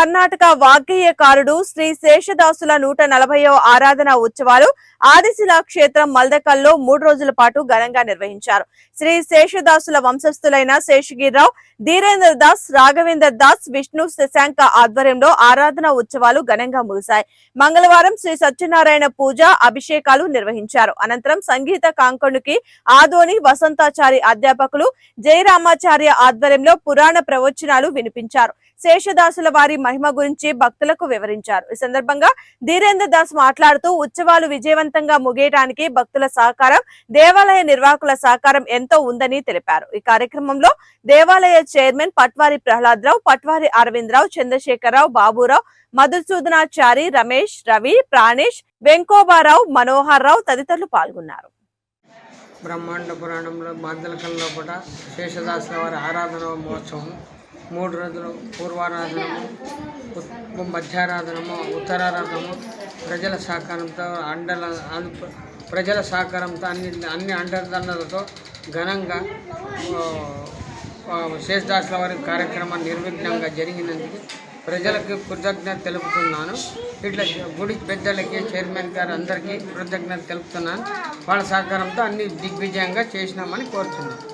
కర్ణాటక వాగ్గేయకారుడు శ్రీ శేషదాసుల నూట నలభైవ ఆరాధన ఉత్సవాలు ఆదిశిలా క్షేత్రం మల్దకల్లో మూడు రోజుల పాటు ఘనంగా నిర్వహించారు. శ్రీ శేషదాసుల వంశస్థులైన శేషగిరిరావు ధీరేంద్ర దాస్ రాఘవేందర్ దాస్ విష్ణు శశాంక ఆధ్వర్యంలో ఆరాధన ఉత్సవాలు ఘనంగా ముగిశాయి. మంగళవారం శ్రీ సత్యనారాయణ పూజ అభిషేకాలు నిర్వహించారు. అనంతరం సంగీత కాంకణుకి ఆదోని వసంతాచారి అధ్యాపకులు జయరామాచార్య ఆధ్వర్యంలో పురాణ ప్రవచనాలు వినిపించారు. శేషదాసుల వారి మహిమ గురించి భక్తులకు వివరించారు. ఈ సందర్భంగా ధీరేంద్ర దాస్ మాట్లాడుతూ ఉత్సవాలు విజయవంతంగా ముగియటానికి భక్తుల సహకారం దేవాలయ నిర్వాహకుల సహకారం ఎంతో ఉందని తెలిపారు. ఈ కార్యక్రమంలో దేవాలయ చైర్మన్ పట్వారి ప్రహ్లాదరావు పట్వారి అరవింద్రావు చంద్రశేఖరరావు బాబురావు మధుసూదనాచారి రమేష్ రవి ప్రాణేష్ వెంకోబారావు మనోహర్ రావు తదితరులు పాల్గొన్నారు. బ్రహ్మాండ పురాణంలో బాధ్యలకల్లో కూడా శేషదాసుల వారి ఆరాధన మహోత్సవం మూడు రోజులు పూర్వారాధనము మధ్యారాధనము ఉత్తరారాధనము. ప్రజల సహకారంతో అండల ప్రజల సహకారంతో అన్ని అన్ని అండదండలతో ఘనంగా శేషదాసుల వారి కార్యక్రమం నిర్విఘ్నంగా జరిగినందుకు ప్రజలకు కృతజ్ఞత తెలుపుతున్నాను. ఇట్లా గుడి పెద్దలకి చైర్మన్ గారు అందరికీ కృతజ్ఞత తెలుపుతున్నాను. వాళ్ళ సహకారంతో అన్ని దిగ్విజయంగా చేసినామని కోరుతున్నాను.